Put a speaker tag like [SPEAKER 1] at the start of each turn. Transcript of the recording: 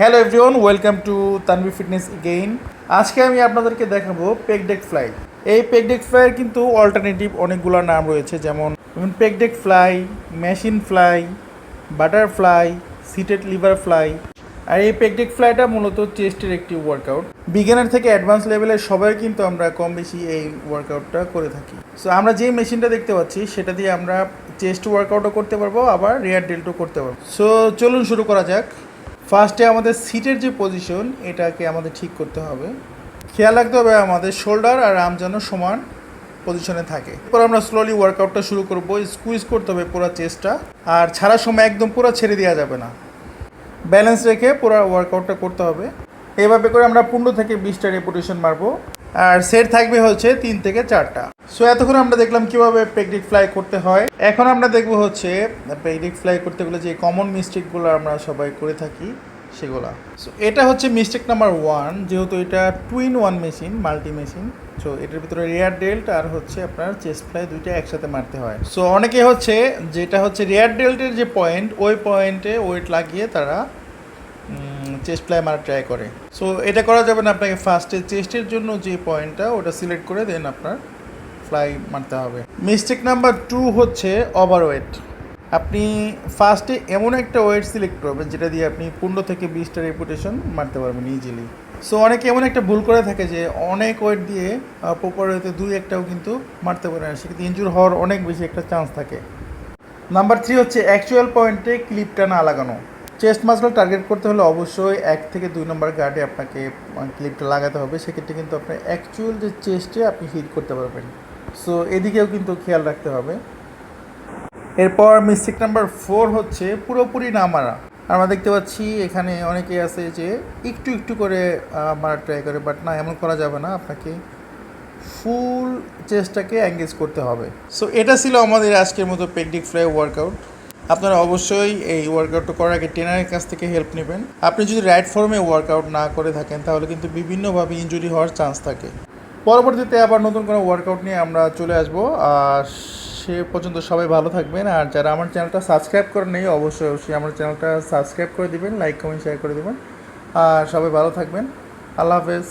[SPEAKER 1] Hello everyone, welcome to Tanvi fitness again আজকে আমি আপনাদেরকে দেখাবো পেকডেক ফ্লাই এই পেকডেক ফ্লাইয়ের কিন্তু অল্টারনেটিভ অনেকগুলো নাম রয়েছে, যেমন pec deck fly machine fly butterfly seated lever fly আর এই পেকডেক ফ্লাইটা মূলত চেস্টের একটি ওয়ার্কআউট বিজ্ঞানের থেকে অ্যাডভান্স লেভেলের সবাই কিন্তু আমরা কম বেশি এই ওয়ার্কআউটটা করে থাকি। সো আমরা যে মেশিনটা দেখতে পাচ্ছি, সেটা দিয়ে আমরা চেস্ট ওয়ার্কআউটও করতে পারব, আবার রেয়ার ডেল্টও করতে পারব। সো চলুন শুরু করা যাক। ফার্স্টে আমাদের সিটের যে পজিশন এটাকে আমাদের ঠিক করতে হবে। খেয়াল রাখতে হবে আমাদের শোল্ডার আর আর্ম যেন সমান পজিশনে থাকে। এরপর আমরা স্লোলি ওয়ার্কআউটটা শুরু করব। স্কুইজ করতে হবে পুরো চেস্টটা আর ছাড়ার সময় একদম পুরো ছেড়ে দেওয়া যাবে না। ব্যালেন্স রেখে পুরো ওয়ার্কআউটটা করতে হবে। এইভাবে করে আমরা পনেরো থেকে বিশটা রেপুটেশন মারবো। আর সেট থাকবে হচ্ছে তিন থেকে চারটা। সো এতক্ষণ আমরা দেখলাম কীভাবে পেকডিক ফ্লাই করতে হয়। এখন আমরা দেখব হচ্ছে পেগডিক ফ্লাই করতে গেলে যে কমন মিস্টেকগুলো আমরা সবাই করে থাকি, সেগুলা। সো এটা হচ্ছে মিস্টেক নাম্বার ওয়ান যেহেতু এটা twin one machine multi machine so এটার ভিতরে রেয়ার ডেল্ট আর হচ্ছে আপনার চেস্ট ফ্লাই দুইটা একসাথে মারতে হয়। সো অনেকে হচ্ছে, যেটা হচ্ছে রেয়ার ডেল্টের যে পয়েন্ট ওই পয়েন্টে ওয়েট লাগিয়ে তারা চেস্ট ফ্লাই মারা ট্রাই করে। সো এটা করা যাবে না আপনাকে ফার্স্টে চেস্টের জন্য যে পয়েন্টটা ওটা সিলেক্ট করে দেন আপনার ফ্লাই মারতে হবে। মিস্টেক নাম্বার টু হচ্ছে ওভার ওয়েট আপনি ফার্স্টে এমন একটা ওয়েট সিলেক্ট করবেন, যেটা দিয়ে আপনি পনেরো থেকে বিশটা রেপুটেশন মারতে পারবেন ইজিলি সো অনেকে এমন একটা ভুল করে থাকে যে অনেক ওয়েট দিয়ে প্রপার ওয়েতে দুই একটাও কিন্তু মারতে পারে না। সেক্ষেত্রে ইঞ্জুর হওয়ার অনেক বেশি একটা চান্স থাকে। নাম্বার থ্রি হচ্ছে অ্যাকচুয়াল পয়েন্টে ক্লিপটা না লাগানো। চেস্ট মাসগুলো টার্গেট করতে হলে অবশ্যই এক থেকে দুই নম্বর গার্ডে আপনাকে ক্লিপটা লাগাতে হবে। সেক্ষেত্রে কিন্তু আপনার অ্যাকচুয়াল যে চেস্টে আপনি হিট করতে পারবেন। সো এদিকেও কিন্তু খেয়াল রাখতে হবে। এরপর মিস্টেক নাম্বার ফোর হচ্ছে পুরোপুরি না মারা। আমরা দেখতে পাচ্ছি এখানে অনেকে আছে যে একটু একটু করে মারার ট্রাই করে বাট না, এমন করা যাবে না। আপনাকে ফুল চেস্টটাকে এঙ্গেজ করতে হবে। সো এটা ছিল আমাদের আজকের মতো পেকডিক ফ্লাই ওয়ার্কআউট আপনারা অবশ্যই এই ওয়ার্কআউটটা করার আগে ট্রেনারের কাছ থেকে হেল্প নেবেন। আপনি যদি রাইট ফর্মে ওয়ার্কআউট না করে থাকেন, তাহলে কিন্তু বিভিন্নভাবে ইনজুরি হওয়ার চান্স থাকে। পরবর্তীতে আবার নতুন কোনো ওয়ার্কআউট নিয়ে আমরা চলে আসব। আর সে পর্যন্ত সবাই ভালো থাকবেন। আর যারা আমার চ্যানেলটা সাবস্ক্রাইব করে নেই, অবশ্যই অবশ্যই আমার চ্যানেলটা সাবস্ক্রাইব করে দিবেন লাইক কমেন্ট শেয়ার করে দেবেন। আর সবাই ভালো থাকবেন। আল্লাহ হাফেজ।